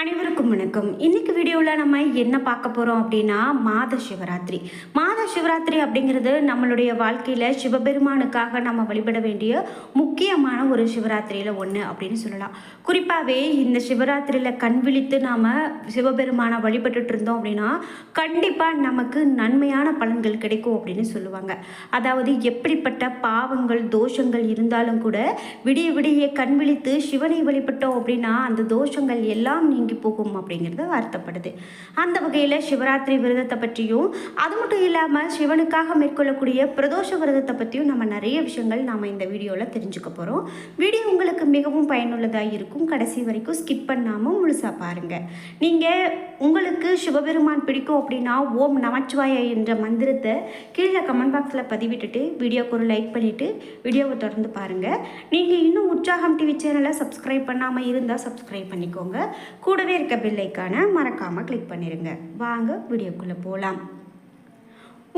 அனைவருக்கும் வணக்கம். இன்னைக்கு வீடியோவில் நம்ம என்ன பார்க்க போகிறோம் அப்படின்னா மாத சிவராத்திரி மாத சிவராத்திரி அப்படிங்கிறது நம்மளுடைய வாழ்க்கையில் சிவபெருமானுக்காக நம்ம வழிபட வேண்டிய முக்கியமான ஒரு சிவராத்திரியில் ஒன்று அப்படின்னு சொல்லலாம். குறிப்பாகவே இந்த சிவராத்திரியில் கண் விழித்து நாம் சிவபெருமானை வழிபட்டுட்டு இருந்தோம் அப்படின்னா கண்டிப்பாக நமக்கு நன்மையான பலன்கள் கிடைக்கும் அப்படின்னு சொல்லுவாங்க. அதாவது எப்படிப்பட்ட பாவங்கள் தோஷங்கள் இருந்தாலும் கூட விடிய விடிய கண் விழித்து சிவனை வழிபட்டோம் அப்படின்னா அந்த தோஷங்கள் எல்லாம் நீங்கி போகும் அப்படிங்கிறது அர்த்தப்படுது அந்த வகையில் சிவராத்திரி விரதத்தை பற்றியும் அது மட்டும் இல்லாமல் சிவனுக்காக மேற்கொள்ளக்கூடிய பிரதோஷ விரதத்தை பற்றியும் நம்ம நிறைய விஷயங்கள் நாம் இந்த வீடியோவில் தெரிஞ்சுக்க போகிறோம் வீடியோ உங்களுக்கு மிகவும் பயனுள்ளதாக இருக்கும். கடைசி வரைக்கும் ஸ்கிப் பண்ணாமல் முழுசாக பாருங்கள் நீங்கள் உங்களுக்கு சிவபெருமான் பிடிக்கும் அப்படின்னா ஓம் நமச்சிவாய என்ற மந்திரத்தை கீழே கமெண்ட் பாக்ஸில் பதிவிட்டுட்டு வீடியோக்கு ஒரு லைக் பண்ணிவிட்டு வீடியோவை தொடர்ந்து பாருங்கள் நீங்கள் இன்னும் உற்சாகம் டிவி சேனலை சப்ஸ்கிரைப் பண்ணாமல் இருந்தால் சப்ஸ்கிரைப் பண்ணிக்கோங்க. கூடவே இருக்க பில்லைக்கான மறக்காமல் கிளிக் பண்ணிடுங்க வாங்க வீடியோக்குள்ளே போகலாம்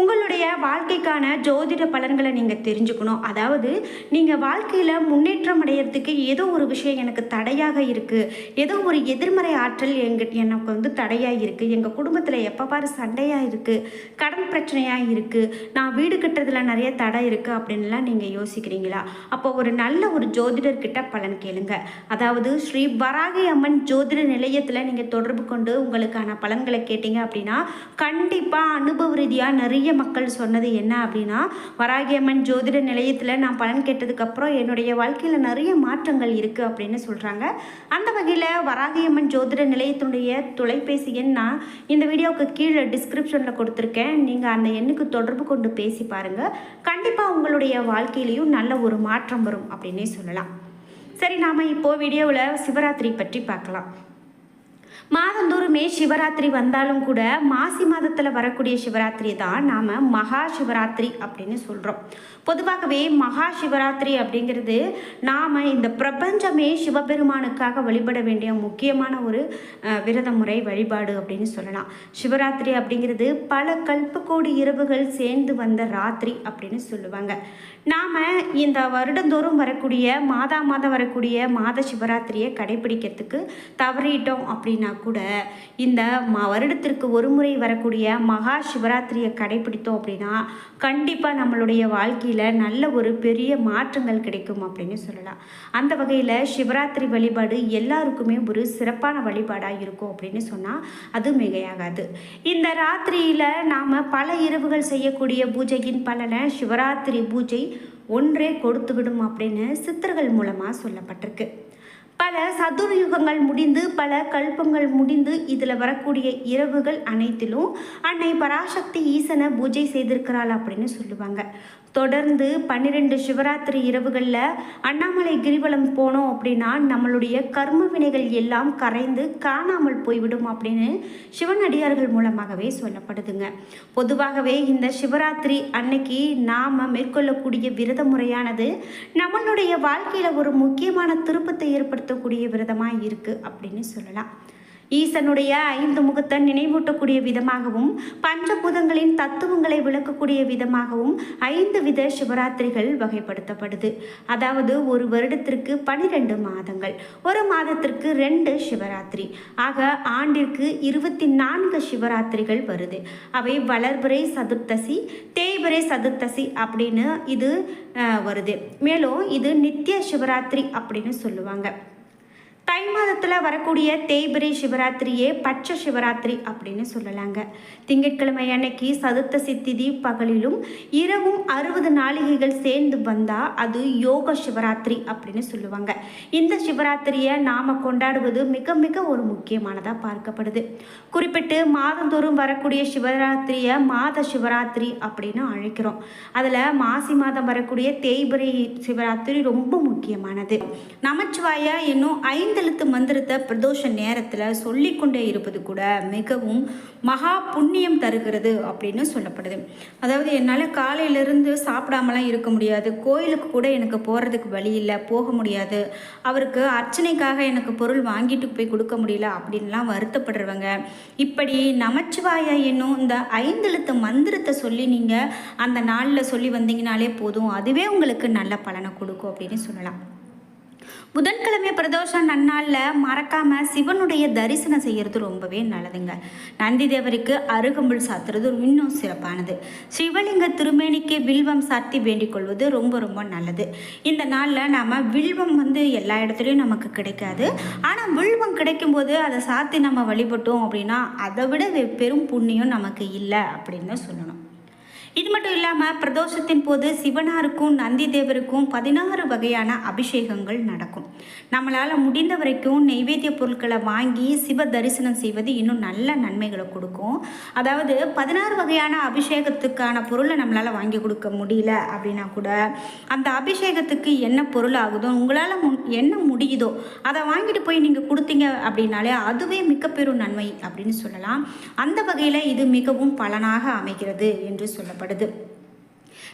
உங்களுடைய வாழ்க்கைக்கான ஜோதிட பலன்களை நீங்கள் தெரிஞ்சுக்கணும். அதாவது நீங்கள் வாழ்க்கையில் முன்னேற்றம் அடையிறதுக்கு ஏதோ ஒரு விஷயம் எனக்கு தடையாக இருக்குது ஏதோ ஒரு எதிர்மறை ஆற்றல் எங்க எனக்கு வந்து தடையாக இருக்குது எங்கள் குடும்பத்தில் எப்போ பாரு சண்டையாக இருக்குது கடன் பிரச்சனையாக இருக்குது நான் வீடு கட்டுறதுல நிறைய தடை இருக்குது அப்படின்லாம் நீங்கள் யோசிக்கிறீங்களா? அப்போ ஒரு நல்ல ஒரு ஜோதிடர்கிட்ட பலன் கேளுங்க. அதாவது ஸ்ரீ வராகி அம்மன் ஜோதிட நிலையத்தில் நீங்கள் தொடர்பு கொண்டு உங்களுக்கான பலன்களை கேட்டீங்க அப்படின்னா கண்டிப்பாக அனுபவ ரீதியாக நிறைய நிறைய மக்கள் சொன்னது என்ன அப்படின்னா வராகியம்மன் ஜோதிட நிலையத்தில் நான் பலன் கேட்டதுக்கப்புறம் என்னுடைய வாழ்க்கையில் நிறைய மாற்றங்கள் இருக்குது அப்படின்னு சொல்கிறாங்க அந்த வகையில் வராகியம்மன் ஜோதிட நிலையத்தினுடைய தொலைபேசி எண் நான் இந்த வீடியோவுக்கு கீழே டிஸ்கிரிப்ஷனில் கொடுத்துருக்கேன். நீங்கள் அந்த எண்ணுக்கு தொடர்பு கொண்டு பேசி பாருங்கள் கண்டிப்பாக உங்களுடைய வாழ்க்கையிலையும் நல்ல ஒரு மாற்றம் வரும் அப்படின்னே சொல்லலாம். சரி நாம் இப்போது வீடியோவில் சிவராத்திரி பற்றி பார்க்கலாம். மாதந்தோறுமே சிவராத்திரி வந்தாலும் கூட மாசி மாதத்தில் வரக்கூடிய சிவராத்திரி தான் நாம் மகா சிவராத்திரி அப்படின்னு சொல்கிறோம் பொதுவாகவே மகா சிவராத்திரி அப்படிங்கிறது நாம் இந்த பிரபஞ்சமே சிவபெருமானுக்காக வழிபட வேண்டிய முக்கியமான ஒரு விரத முறை வழிபாடு அப்படின்னு சொல்லலாம். சிவராத்திரி அப்படிங்கிறது பல கல்பக்கோடி இரவுகள் சேர்ந்து வந்த ராத்திரி அப்படின்னு சொல்லுவாங்க. நாம் இந்த வருடந்தோறும் வரக்கூடிய மாதா மாதம் வரக்கூடிய மாத சிவராத்திரியை கடைபிடிக்கிறதுக்கு தவறிட்டோம் அப்படின்னா கூட இந்த ம வருடத்திற்கு ஒரு முறை வரக்கூடிய மகா சிவராத்திரியை கடைபிடித்தோம் அப்படின்னா கண்டிப்பாக நம்மளுடைய வாழ்க்கையில் நல்ல ஒரு பெரிய மாற்றங்கள் கிடைக்கும் அப்படின்னு சொல்லலாம். அந்த வகையில் சிவராத்திரி வழிபாடு எல்லாருக்குமே ஒரு சிறப்பான வழிபாடாக இருக்கும் அப்படின்னு சொன்னால் அது மிகையாகாது. இந்த ராத்திரியில் நாம் பல இரவுகள் செய்யக்கூடிய பூஜையின் பலனை சிவராத்திரி பூஜை ஒன்றே கொடுத்துவிடும் அப்படின்னு சித்தர்கள் மூலமாக சொல்லப்பட்டிருக்கு. பல சதுர்யுகங்கள் முடிந்து பல கல்பங்கள் முடிந்து இதில் வரக்கூடிய இரவுகள் அனைத்திலும் அன்னை பராசக்தி ஈசனை பூஜை செய்திருக்கிறாள் அப்படின்னு சொல்லுவாங்க. தொடர்ந்து பன்னிரெண்டு சிவராத்திரி இரவுகளில் அண்ணாமலை கிரிவலம் போனோம் அப்படின்னா நம்மளுடைய கர்ம வினைகள் எல்லாம் கரைந்து காணாமல் போய்விடும் அப்படின்னு சிவனடியார்கள் மூலமாகவே சொல்லப்படுதுங்க. பொதுவாகவே இந்த சிவராத்திரி அன்னைக்கு நாம் மேற்கொள்ளக்கூடிய விரத முறையானது நம்மளுடைய வாழ்க்கையில் ஒரு முக்கியமான திருப்பத்தை ஏற்படுத்தக்கூடிய விரதமாக இருக்குது அப்படின்னு சொல்லலாம். ஈசனுடைய ஐந்து முகத்தை நினைவூட்டக்கூடிய விதமாகவும் பஞ்சபூதங்களின் தத்துவங்களை விளக்கக்கூடிய விதமாகவும் ஐந்து வித சிவராத்திரிகள் வகைப்படுத்தப்படுது. அதாவது ஒரு வருடத்திற்கு பனிரெண்டு மாதங்கள் ஒரு மாதத்திற்கு ரெண்டு சிவராத்திரி. ஆக ஆண்டிற்கு இருபத்தி நான்கு சிவராத்திரிகள் வருது. அவை வளர்பிறை சதுர்த்தசி தேய்பிறை சதுர்த்தசி அப்படின்னு இது வருது. மேலும் இது நித்திய சிவராத்திரி அப்படின்னு சொல்லுவாங்க. தை மாதத்தில் வரக்கூடிய தேய்பிரை சிவராத்திரியே பட்ச சிவராத்திரி அப்படின்னு சொல்லலாங்க. திங்கட்கிழமை அன்னைக்கு சதுர்த்த சித்திதி பகலிலும் இரவும் அறுபது நாளிகைகள் சேர்ந்து வந்தால் அது யோக சிவராத்திரி அப்படின்னு சொல்லுவாங்க. இந்த சிவராத்திரியை நாம் கொண்டாடுவது மிக மிக ஒரு முக்கியமானதாக பார்க்கப்படுது. குறிப்பிட்டு மாதந்தோறும் வரக்கூடிய சிவராத்திரியை மாத சிவராத்திரி அப்படின்னு அழைக்கிறோம். அதில் மாசி மாதம் வரக்கூடிய தேய்பிரை சிவராத்திரி ரொம்ப முக்கியமானது. நமச்சிவாய இன்னும் ஐந்து ஐந்தெழுத்து மந்திரத்தை பிரதோஷ நேரத்தில் சொல்லிக்கொண்டே இருப்பது கூட மிகவும் மகா புண்ணியம் தருகிறது அப்படின்னு சொல்லப்படுது. அதாவது என்னால் காலையிலேருந்து சாப்பிடாமலாம் இருக்க முடியாது. கோயிலுக்கு கூட எனக்கு போகிறதுக்கு வழி இல்லை போக முடியாது. அவருக்கு அர்ச்சனைக்காக எனக்கு பொருள் வாங்கிட்டு போய் கொடுக்க முடியல அப்படின்லாம் வருத்தப்படுறவங்க. இப்படி நமச்சிவாயா என்னும் இந்த ஐந்தெழுத்து மந்திரத்தை சொல்லி நீங்கள் அந்த நாளில் சொல்லி வந்தீங்கனாலே போதும். அதுவே உங்களுக்கு நல்ல பலனை கொடுக்கும் அப்படின்னு சொல்லலாம். புதன்கிழமை பிரதோஷம் நன்னாளில் மறக்காமல் சிவனுடைய தரிசனம் செய்கிறது ரொம்பவே நல்லதுங்க. நந்தி தேவருக்கு அருகம்புல் சாத்துறது இன்னும் சிறப்பானது. சிவலிங்க திருமேனிக்கு வில்வம் சாத்தி வேண்டிக் கொள்வது ரொம்ப ரொம்ப நல்லது. இந்த நாளில் நாம் வில்வம் வந்து எல்லா இடத்துலையும் நமக்கு கிடைக்காது. ஆனால் வில்வம் கிடைக்கும்போது அதை சாத்தி நம்ம வழிபட்டோம் அப்படின்னா அதை விட வெ- பெரும் புண்ணியம் நமக்கு இல்லை அப்படின்னு சொல்லணும். இது மட்டும் இல்லாமல் பிரதோஷத்தின் போது சிவனாருக்கும் நந்தி தேவருக்கும் பதினாறு வகையான அபிஷேகங்கள் நடக்கும். நம்மளால் முடிந்த வரைக்கும் நெய்வேத்திய பொருட்களை வாங்கி சிவ தரிசனம் செய்வது இன்னும் நல்ல நன்மைகளை கொடுக்கும். அதாவது பதினாறு வகையான அபிஷேகத்துக்கான பொருளை நம்மளால் வாங்கி கொடுக்க முடியல அப்படின்னா கூட அந்த அபிஷேகத்துக்கு என்ன பொருள் ஆகுதோ உங்களால் முன் என்ன முடியுதோ அதை வாங்கிட்டு போய் நீங்கள் கொடுத்தீங்க அப்படின்னாலே அதுவே மிகப்பெரும் பெரும் நன்மை அப்படின்னு சொல்லலாம். அந்த வகையில் இது மிகவும் பலனாக அமைகிறது என்று சொல்லப்படுது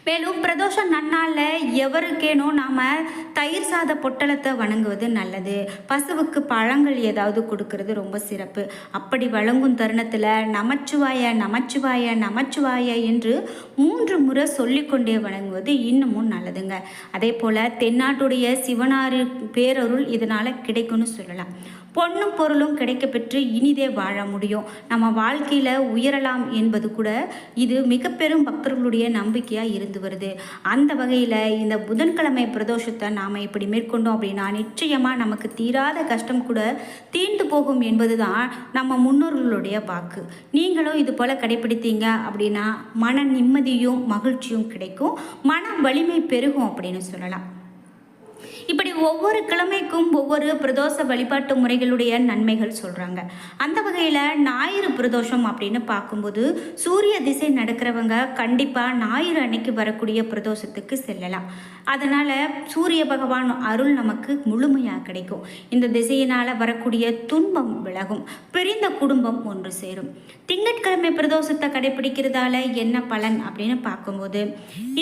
மேலும் பிரதோஷ நன்னாளில் எவருக்கேனோ நாம் தயிர் சாத பொட்டலத்தை வணங்குவது நல்லது. பசுவுக்கு பழங்கள் ஏதாவது கொடுக்கறது ரொம்ப சிறப்பு. அப்படி வழங்கும் தருணத்தில் நமச்சிவாய நமச்சிவாய நமச்சிவாய என்று மூன்று முறை சொல்லிக்கொண்டே வணங்குவது இன்னமும் நல்லதுங்க. அதே போல் தென்னாட்டுடைய சிவனாறு பேரருள் இதனால் கிடைக்கும்னு சொல்லலாம். பொண்ணும் பொருளும் கிடைக்கப்பெற்று இனிதே வாழ முடியும். நம்ம வாழ்க்கையில் உயரலாம் என்பது கூட இது மிக பெரும் பக்தர்களுடைய நம்பிக்கையாக இருந்து வருது. அந்த வகையில் இந்த புதன்கிழமை பிரதோஷத்தை நாம் இப்படி மேற்கொண்டோம் அப்படின்னா நிச்சயமாக நமக்கு தீராத கஷ்டம் கூட தீர்ந்து போகும் என்பது தான் நம்ம முன்னோர்களுடைய வாக்கு. நீங்களும் இது போல் கடைப்பிடித்தீங்க அப்படின்னா மன நிம்மதியும் மகிழ்ச்சியும் கிடைக்கும். மன வலிமை பெருகும் அப்படின்னு சொல்லலாம். இப்படி ஒவ்வொரு கிழமைக்கும் ஒவ்வொரு பிரதோஷ வழிபாட்டு முறைகளுடைய நன்மைகள் சொல்கிறாங்க அந்த வகையில் ஞாயிறு பிரதோஷம் அப்படின்னு பார்க்கும்போது சூரிய திசை நடக்கிறவங்க கண்டிப்பாக ஞாயிறு அன்னைக்கு வரக்கூடிய பிரதோஷத்துக்கு செல்லலாம். அதனால் சூரிய பகவான் அருள் நமக்கு முழுமையாக கிடைக்கும். இந்த திசையினால் வரக்கூடிய துன்பம் விலகும். பிரிந்த குடும்பம் ஒன்று சேரும். திங்கட்கிழமை பிரதோஷத்தை கடைபிடிக்கிறதால என்ன பலன் அப்படின்னு பார்க்கும்போது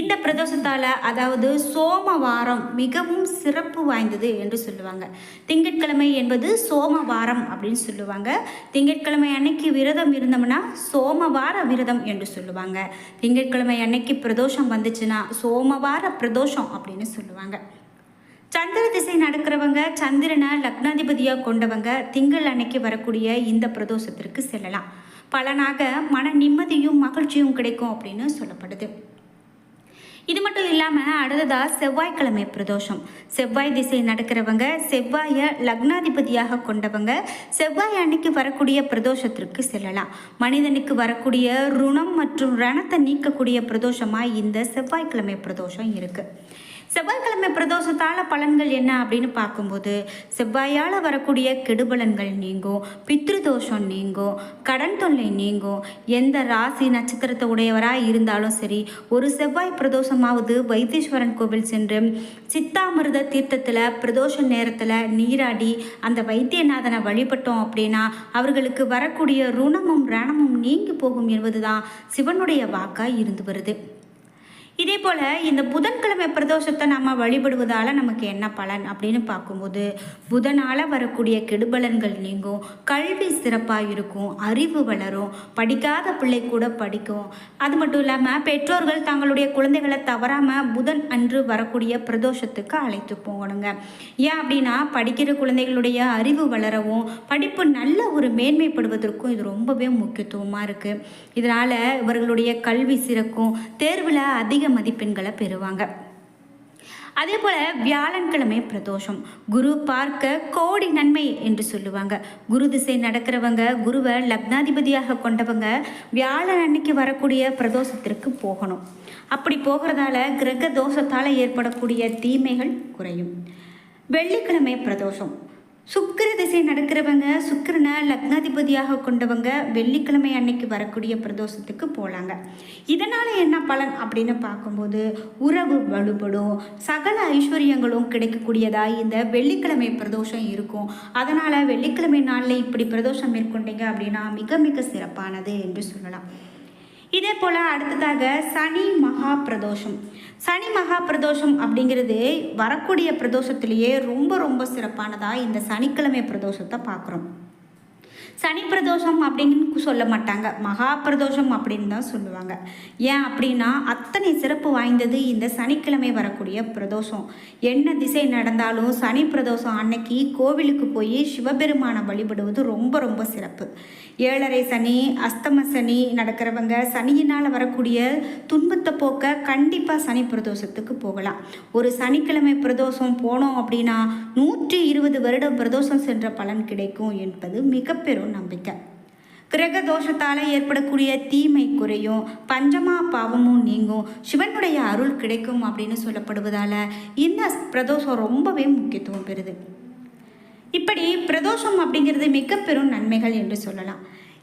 இந்த பிரதோஷத்தால் அதாவது சோமவாரம் மிகவும் சிறப்பு வாய்ந்தது என்று சொல்லுவாங்க. திங்கட்கிழமை என்பது சோமவாரம் அப்படின்னு சொல்லுவாங்க. திங்கட்கிழமை அன்னைக்கு விரதம் இருந்தோம்னா சோமவார விரதம் என்று சொல்லுவாங்க. திங்கட்கிழமை அன்னைக்கு பிரதோஷம் வந்துச்சுன்னா சோமவார பிரதோஷம் அப்படின்னு சொல்லுவாங்க. சந்திர திசை நடக்கிறவங்க சந்திரனை லக்னாதிபதியாக கொண்டவங்க திங்கள் அன்னைக்கு வரக்கூடிய இந்த பிரதோஷத்திற்கு செல்லலாம். பலனாக மன நிம்மதியும் மகிழ்ச்சியும் கிடைக்கும் அப்படின்னு சொல்லப்படுது. இது மட்டும் இல்லாமல் அடுத்ததாக செவ்வாய்க்கிழமை பிரதோஷம். செவ்வாய் திசை நடக்கிறவங்க செவ்வாயை லக்னாதிபதியாக கொண்டவங்க செவ்வாய் அன்னைக்கு வரக்கூடிய பிரதோஷத்திற்கு செல்லலாம். மனிதனுக்கு வரக்கூடிய ருணம் மற்றும் ரணத்தை நீக்கக்கூடிய பிரதோஷமாக இந்த செவ்வாய்க்கிழமை பிரதோஷம் இருக்குது செவ்வாய்க்கிழமை பிரதோஷத்தால் பலன்கள் என்ன அப்படின்னு பார்க்கும்போது செவ்வாயால் வரக்கூடிய கெடுபலன்கள் நீங்கும் பித்ருதோஷம் நீங்கும் கடன் தொல்லை நீங்கும். எந்த ராசி நட்சத்திரத்தை உடையவராக இருந்தாலும் சரி ஒரு செவ்வாய் பிரதோஷமாவது வைத்தீஸ்வரன் கோவில் சென்று சித்தாமிருத தீர்த்தத்தில் பிரதோஷ நேரத்தில் நீராடி அந்த வைத்தியநாதனை வழிபட்டோம் அப்படின்னா அவர்களுக்கு வரக்கூடிய ருணமும் ரணமும் நீங்கி போகும் என்பதுதான் சிவனுடைய வாக்காக இருந்து வருது. இதே போல் இந்த புதன்கிழமை பிரதோஷத்தை நம்ம வழிபடுவதால் நமக்கு என்ன பலன் அப்படின்னு பார்க்கும்போது புதனால் வரக்கூடிய கெடுபலன்கள் நீங்கும் கல்வி சிறப்பாக இருக்கும் அறிவு வளரும் படிக்காத பிள்ளை கூட படிக்கும். அது மட்டும் இல்லாமல் பெற்றோர்கள் தங்களுடைய குழந்தைகளை தவறாமல் புதன் அன்று வரக்கூடிய பிரதோஷத்துக்கு அழைத்து போகணுங்க. ஏன் அப்படின்னா படிக்கிற குழந்தைகளுடைய அறிவு வளரவும் படிப்பு நல்ல ஒரு மேன்மைப்படுவதற்கும் இது ரொம்பவே முக்கியத்துவமாக இருக்குது இதனால் இவர்களுடைய கல்வி சிறக்கும் தேர்வில் அதிக மதிப்பெண்களை பெறுவாங்க. அதே போல் வியாழன்கிழமை பிரதோஷம். குரு பார்க்க கோடி நன்மை என்று சொல்லுவாங்க. குரு திசை நடக்கிறவங்க குருவை லக்னாதிபதியாக கொண்டவங்க வியாழன் அன்னைக்கு வரக்கூடிய பிரதோஷத்திற்கு போகணும். அப்படி போகிறதால கிரக தோஷத்தால் ஏற்படக்கூடிய தீமைகள் குறையும். வெள்ளிக்கிழமை பிரதோஷம். சுக்கிர திசை நடக்கிறவங்க சுக்கிரனை லக்னாதிபதியாக கொண்டவங்க வெள்ளிக்கிழமை அன்னைக்கு வரக்கூடிய பிரதோஷத்துக்கு போகலாங்க இதனால் என்ன பலன் அப்படின்னு பார்க்கும்போது உறவு வலுப்படும். சகல ஐஸ்வர்யங்களும் கிடைக்கக்கூடியதாக இந்த வெள்ளிக்கிழமை பிரதோஷம் இருக்கும். அதனால் வெள்ளிக்கிழமை நாளில் இப்படி பிரதோஷம் மேற்கொண்டீங்க அப்படின்னா மிக மிக சிறப்பானது என்று சொல்லலாம். இதே போல் அடுத்ததாக சனி மகா பிரதோஷம் சனி மகா பிரதோஷம் அப்படிங்கிறது வரக்கூடிய பிரதோஷத்திலேயே ரொம்ப ரொம்ப சிறப்பானதாக இந்த சனிக்கிழமை பிரதோஷத்தை பார்க்குறோம். சனி பிரதோஷம் அப்படின்னு சொல்ல மாட்டாங்க. மகா பிரதோஷம் அப்படின்னு தான் சொல்லுவாங்க. ஏன் அப்படின்னா அத்தனை சிறப்பு வாய்ந்தது இந்த சனிக்கிழமை வரக்கூடிய பிரதோஷம். என்ன திசை நடந்தாலும் சனி பிரதோஷம் அன்னைக்கு கோவிலுக்கு போய் சிவபெருமானை வழிபடுவது ரொம்ப ரொம்ப சிறப்பு. ஏழரை சனி அஸ்தம சனி நடக்கிறவங்க சனியினால் வரக்கூடிய துன்பத்தை போக்க கண்டிப்பாக சனி பிரதோஷத்துக்கு போகலாம். ஒரு சனிக்கிழமை பிரதோஷம் போனோம் அப்படின்னா நூற்றி இருபது வருடம் பிரதோஷம் சென்ற பலன் கிடைக்கும் என்பது மிகப்பெரும் பெரும் நம்பிக்கை. கிரக தோஷத்தால் ஏற்படக்கூடிய தீமை குறையும் பஞ்சமா பாவமும் நீங்கும் சிவனுடைய அருள் கிடைக்கும் அப்படின்னு சொல்லப்படுவதால் இந்த பிரதோஷம் ரொம்பவே முக்கியத்துவம் பெறுது. இப்படி பிரதோஷம் அப்படிங்கிறது மிக பெரும் நன்மைகள் என்று சொல்லலாம்.